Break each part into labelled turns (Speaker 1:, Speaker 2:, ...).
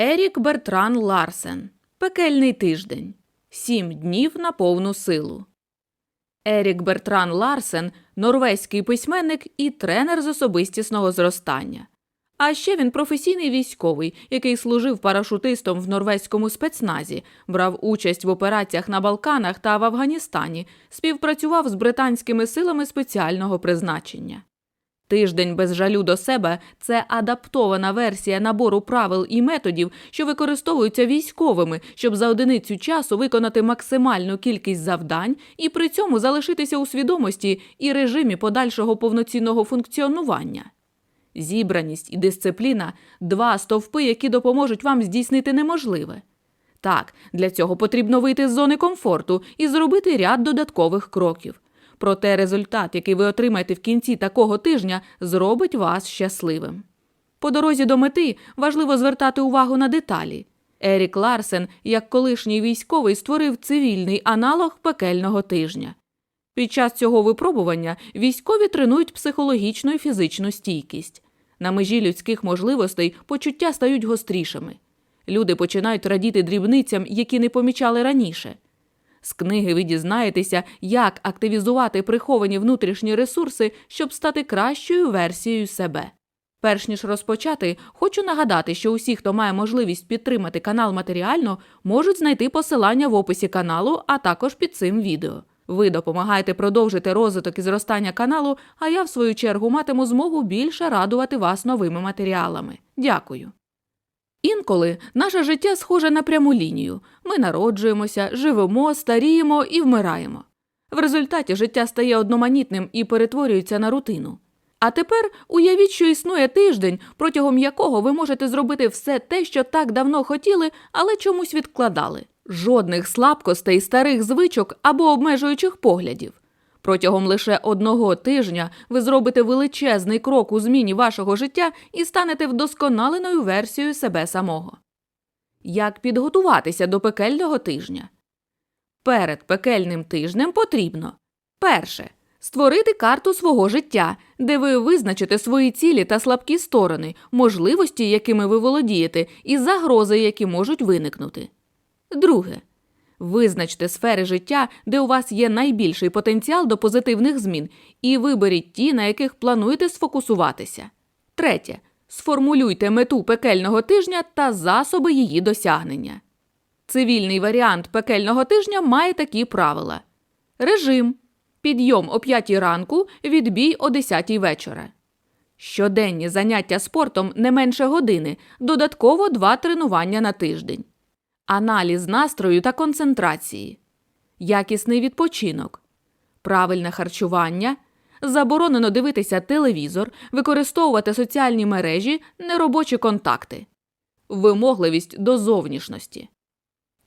Speaker 1: Ерік Бертран Ларсен. Пекельний тиждень. Сім днів на повну силу. Ерік Бертран Ларсен норвезький письменник і тренер з особистісного зростання. А ще він професійний військовий, який служив парашутистом в норвезькому спецназі, брав участь в операціях на Балканах та в Афганістані, співпрацював з британськими силами спеціального призначення. Тиждень без жалю до себе це адаптована версія набору правил і методів, що використовуються військовими, щоб за одиницю часу виконати максимальну кількість завдань і при цьому залишитися у свідомості і режимі подальшого повноцінного функціонування. Зібраність і дисципліна два стовпи, які допоможуть вам здійснити неможливе. Так, для цього потрібно вийти з зони комфорту і зробити ряд додаткових кроків. Проте результат, який ви отримаєте в кінці такого тижня, зробить вас щасливим. По дорозі до мети важливо звертати увагу на деталі. Ерік Ларсен, як колишній військовий, створив цивільний аналог пекельного тижня. Під час цього випробування військові тренують психологічну і фізичну стійкість. На межі людських можливостей почуття стають гострішими. Люди починають радіти дрібницям, які не помічали раніше. З книги ви дізнаєтеся, як активізувати приховані внутрішні ресурси, щоб стати кращою версією себе. Перш ніж розпочати, хочу нагадати, що усі, хто має можливість підтримати канал матеріально, можуть знайти посилання в описі каналу, а також під цим відео. Ви допомагаєте продовжити розвиток і зростання каналу, а я, в свою чергу, матиму змогу більше радувати вас новими матеріалами. Дякую. Інколи наше життя схоже на пряму лінію. Ми народжуємося, живемо, старіємо і вмираємо. В результаті життя стає одноманітним і перетворюється на рутину. А тепер уявіть, що існує тиждень, протягом якого ви можете зробити все те, що так давно хотіли, але чомусь відкладали. Жодних слабкостей, старих звичок або обмежуючих поглядів. Протягом лише одного тижня ви зробите величезний крок у зміні вашого життя і станете вдосконаленою версією себе самого. Як підготуватися до пекельного тижня? Перед пекельним тижнем потрібно перше створити карту свого життя, де ви визначите свої цілі та слабкі сторони, можливості, якими ви володієте, і загрози, які можуть виникнути. Друге. Визначте сфери життя, де у вас є найбільший потенціал до позитивних змін, і виберіть ті, на яких плануєте сфокусуватися. Третє. Сформулюйте мету пекельного тижня та засоби її досягнення. Цивільний варіант пекельного тижня має такі правила: режим, підйом о 5 ранку, відбій о 10 вечора. Щоденні заняття спортом не менше години, додатково два тренування на тиждень аналіз настрою та концентрації, якісний відпочинок, правильне харчування, заборонено дивитися телевізор, використовувати соціальні мережі, неробочі контакти, вимогливість до зовнішності.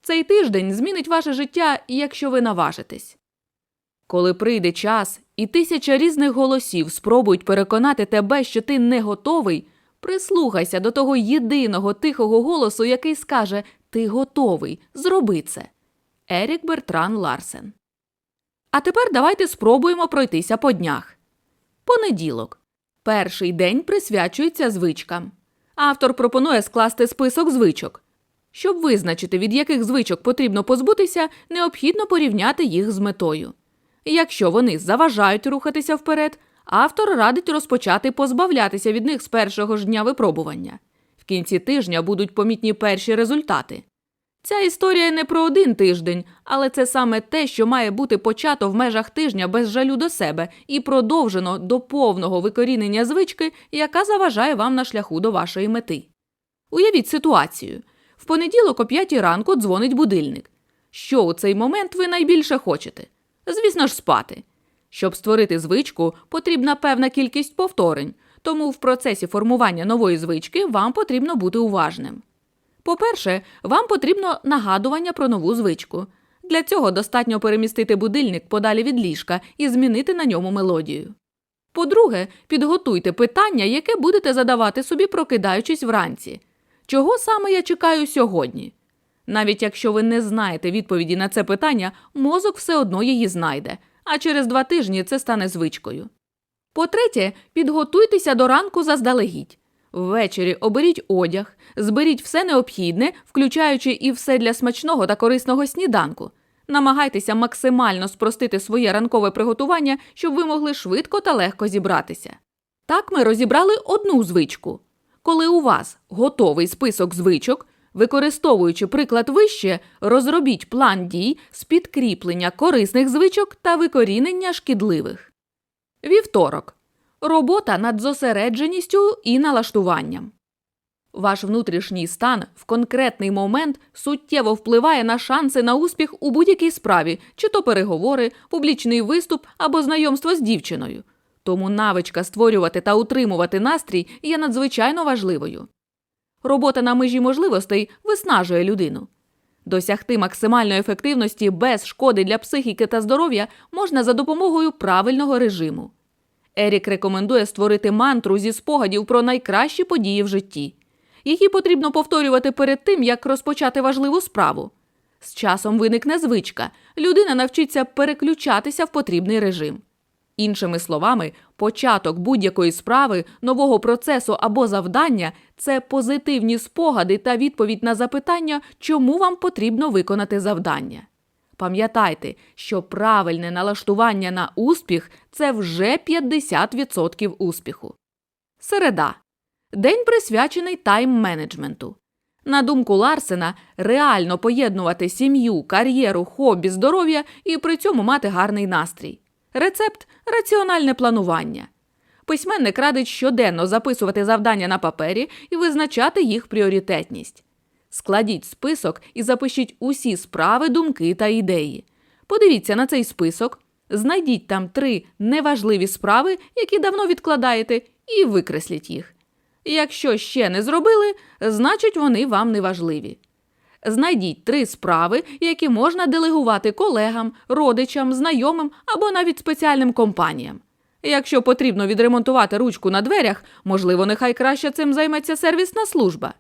Speaker 1: Цей тиждень змінить ваше життя, якщо ви наважитесь. Коли прийде час і тисяча різних голосів спробують переконати тебе, що ти не готовий, прислухайся до того єдиного тихого голосу, який скаже ти готовий, зроби це. Ерік Бертран Ларсен. А тепер давайте спробуємо пройтися по днях. Понеділок. Перший день присвячується звичкам. Автор пропонує скласти список звичок. Щоб визначити, від яких звичок потрібно позбутися, необхідно порівняти їх з метою. Якщо вони заважають рухатися вперед, автор радить розпочати позбавлятися від них з першого ж дня випробування. В кінці тижня будуть помітні перші результати. Ця історія не про один тиждень, але це саме те, що має бути почато в межах тижня без жалю до себе і продовжено до повного викорінення звички, яка заважає вам на шляху до вашої мети. Уявіть ситуацію. В понеділок о 5 ранку дзвонить будильник. Що у цей момент ви найбільше хочете? Звісно ж, спати. Щоб створити звичку, потрібна певна кількість повторень, тому в процесі формування нової звички вам потрібно бути уважним. По-перше, вам потрібно нагадування про нову звичку. Для цього достатньо перемістити будильник подалі від ліжка і змінити на ньому мелодію. По-друге, підготуйте питання, яке будете задавати собі, прокидаючись вранці. Чого саме я чекаю сьогодні? Навіть якщо ви не знаєте відповіді на це питання, мозок все одно її знайде, а через два тижні це стане звичкою. По-третє, підготуйтеся до ранку заздалегідь. Ввечері оберіть одяг, зберіть все необхідне, включаючи і все для смачного та корисного сніданку. Намагайтеся максимально спростити своє ранкове приготування, щоб ви могли швидко та легко зібратися. Так ми розібрали одну звичку. Коли у вас готовий список звичок, використовуючи приклад вище, розробіть план дій з підкріплення корисних звичок та викорінення шкідливих. Вівторок. Робота над зосередженістю і налаштуванням. Ваш внутрішній стан в конкретний момент суттєво впливає на шанси на успіх у будь-якій справі, чи то переговори, публічний виступ або знайомство з дівчиною. Тому навичка створювати та утримувати настрій є надзвичайно важливою. Робота на межі можливостей виснажує людину. Досягти максимальної ефективності без шкоди для психіки та здоров'я можна за допомогою правильного режиму. Ерік рекомендує створити мантру зі спогадів про найкращі події в житті. Її потрібно повторювати перед тим, як розпочати важливу справу. З часом виникне звичка, людина навчиться переключатися в потрібний режим. Іншими словами, початок будь-якої справи, нового процесу або завдання це позитивні спогади та відповідь на запитання, чому вам потрібно виконати завдання. Пам'ятайте, що правильне налаштування на успіх це вже 50% успіху. Середа. День присвячений тайм-менеджменту. На думку Ларсена, реально поєднувати сім'ю, кар'єру, хобі, здоров'я і при цьому мати гарний настрій. Рецепт раціональне планування. Письменник радить щоденно записувати завдання на папері і визначати їх пріоритетність. Складіть список і запишіть усі справи, думки та ідеї. Подивіться на цей список, знайдіть там три неважливі справи, які давно відкладаєте, і викресліть їх. Якщо ще не зробили, значить вони вам не важливі. Знайдіть три справи, які можна делегувати колегам, родичам, знайомим або навіть спеціальним компаніям. Якщо потрібно відремонтувати ручку на дверях, можливо, нехай краще цим займеться сервісна служба.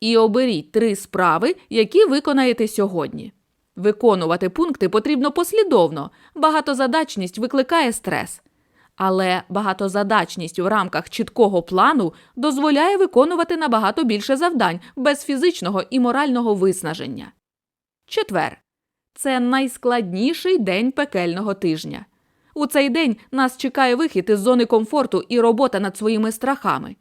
Speaker 1: І оберіть три справи, які виконаєте сьогодні. Виконувати пункти потрібно послідовно, багатозадачність викликає стрес. Але багатозадачність в рамках чіткого плану дозволяє виконувати набагато більше завдань без фізичного і морального виснаження. Четвер. Це найскладніший день пекельного тижня. У цей день нас чекає вихід із зони комфорту і робота над своїми страхами.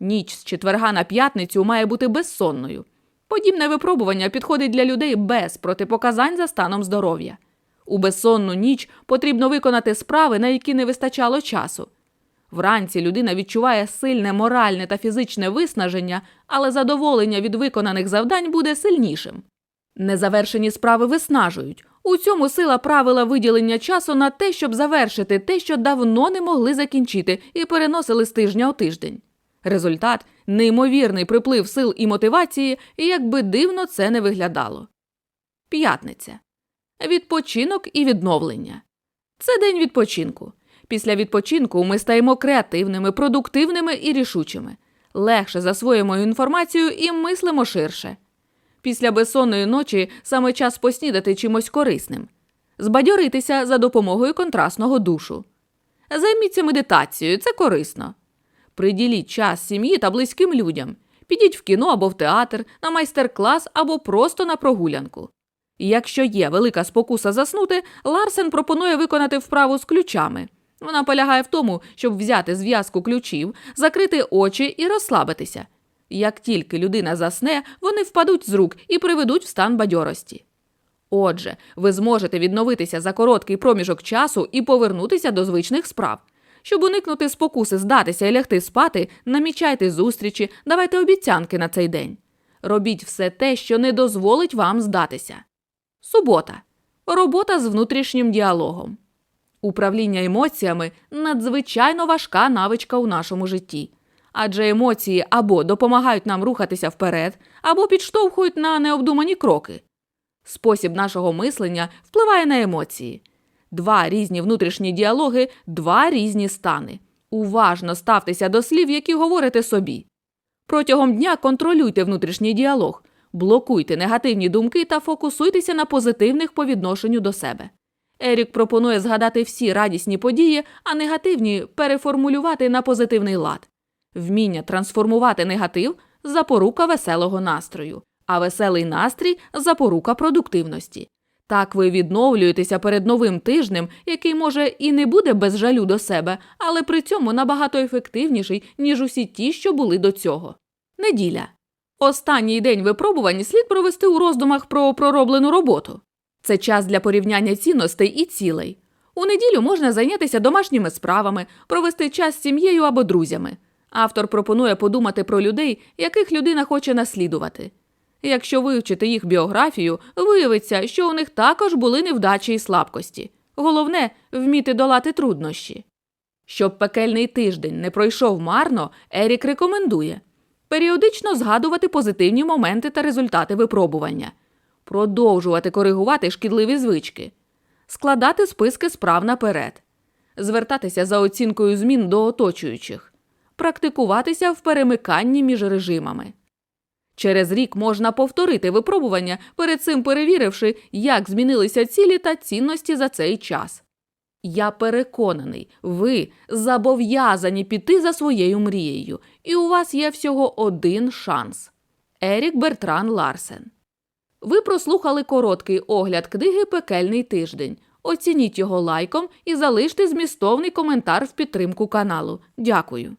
Speaker 1: Ніч з четверга на п'ятницю має бути безсонною. Подібне випробування підходить для людей без протипоказань за станом здоров'я. У безсонну ніч потрібно виконати справи, на які не вистачало часу. Вранці людина відчуває сильне моральне та фізичне виснаження, але задоволення від виконаних завдань буде сильнішим. Незавершені справи виснажують. У цьому сила правила виділення часу на те, щоб завершити те, що давно не могли закінчити, і переносили з тижня у тиждень. Результат неймовірний приплив сил і мотивації, і як би дивно це не виглядало. П'ятниця. Відпочинок і відновлення. Це день відпочинку. Після відпочинку ми стаємо креативними, продуктивними і рішучими. Легше засвоїмо інформацію і мислимо ширше. Після безсонної ночі саме час поснідати чимось корисним. Збадьоритися за допомогою контрастного душу. Займіться медитацією, це корисно. Приділіть час сім'ї та близьким людям. Підіть в кіно або в театр, на майстер-клас або просто на прогулянку. Якщо є велика спокуса заснути, Ларсен пропонує виконати вправу з ключами. Вона полягає в тому, щоб взяти зв'язку ключів, закрити очі і розслабитися. Як тільки людина засне, вони впадуть з рук і приведуть в стан бадьорості. Отже, ви зможете відновитися за короткий проміжок часу і повернутися до звичних справ. Щоб уникнути спокуси здатися і лягти спати, намічайте зустрічі, давайте обіцянки на цей день. Робіть все те, що не дозволить вам здатися. Субота. Робота з внутрішнім діалогом. Управління емоціями надзвичайно важка навичка у нашому житті. Адже емоції або допомагають нам рухатися вперед, або підштовхують на необдумані кроки. Спосіб нашого мислення впливає на емоції. Два різні внутрішні діалоги, два різні стани. Уважно ставтеся до слів, які говорите собі. Протягом дня контролюйте внутрішній діалог, блокуйте негативні думки та фокусуйтеся на позитивних по відношенню до себе. Ерік пропонує згадати всі радісні події, а негативні переформулювати на позитивний лад. Вміння трансформувати негатив запорука веселого настрою, а веселий настрій запорука продуктивності. Так ви відновлюєтеся перед новим тижнем, який, може, і не буде без жалю до себе, але при цьому набагато ефективніший, ніж усі ті, що були до цього. Неділя. Останній день випробувань слід провести у роздумах про пророблену роботу. Це час для порівняння цінностей і цілей. У неділю можна зайнятися домашніми справами, провести час з сім'єю або друзями. Автор пропонує подумати про людей, яких людина хоче наслідувати. Якщо вивчити їх біографію, виявиться, що у них також були невдачі і слабкості. Головне вміти долати труднощі. Щоб пекельний тиждень не пройшов марно, Ерік рекомендує періодично згадувати позитивні моменти та результати випробування, продовжувати коригувати шкідливі звички, складати списки справ наперед, звертатися за оцінкою змін до оточуючих, практикуватися в перемиканні між режимами. Через рік можна повторити випробування, перед цим перевіривши, як змінилися цілі та цінності за цей час. Я переконаний, ви зобов'язані піти за своєю мрією, і у вас є всього один шанс. Ерік Бертран Ларсен. Ви прослухали короткий огляд книги Пекельний тиждень. Оцініть його лайком і залиште змістовний коментар в підтримку каналу. Дякую.